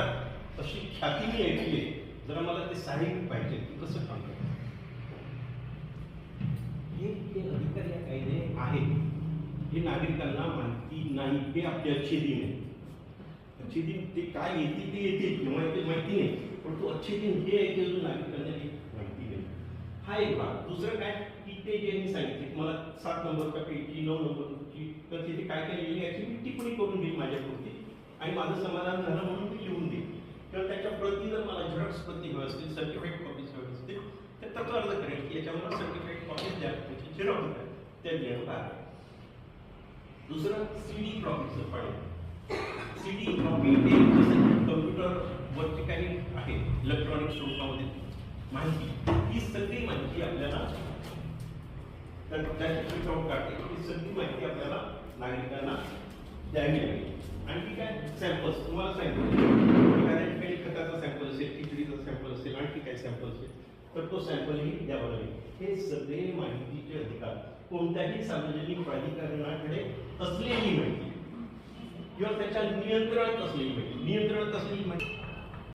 जगात अशी ख्याती मी ऐकली आहे. जरा मला ते साहित्य पाहिजे. कसं सांगतो हे जे अधिकार या कायदे आहेत हे नागरिकांना माहिती नाही हे आपले अच्छे दिन आहे अच्छे दिन ते काय येतील ते येतील. किंवा ते माहिती नाही. पण तो अच्छे दिन हे आहे की अजून नागरिकांना माहिती नाही हा एक भाग. दुसरं काय? की ते जे मी सांगितले मला सात नंबरच्या पेजची नऊ नंबरची तर तिथे काय काय येईल याची मी टिप्पणी करून घेईल माझ्यापुरती. आणि माझं समाधान झालं म्हणून मी लिहून देईल तर त्याच्या प्रती जर मला झेरॉक्स प्रती हवी असतील सर्टिफाईड कॉपीज हवी असतील तर त्याचा अर्ज करेल की याच्यावर सर्टिफाईड कॉपीज द्या त्याची झेरॉक्स द्या त्या देणं दुसरं सी डी कॉपीचं पाणी सी डी कॉपी हे जसं कम्प्युटरवरती काही आहे इलेक्ट्रॉनिक स्वरूपामध्ये माहिती ही सगळी माहिती आपल्याला त्या त्याची प्रिंटआउट काढते ही सगळी माहिती आपल्याला नागरिकांना द्यावी लागेल आणखी काय सॅम्पल्स तुम्हाला सांगितलं असेल तर तो सॅम्पलही द्यावा लागेल. हे सगळे माहितीचे अधिकार. कोणत्याही सार्वजनिक प्राधिकरणाकडे असलेली माहिती. किंवा त्याच्या नियंत्रणात असलेली माहिती. नियंत्रणात असलेली माहिती.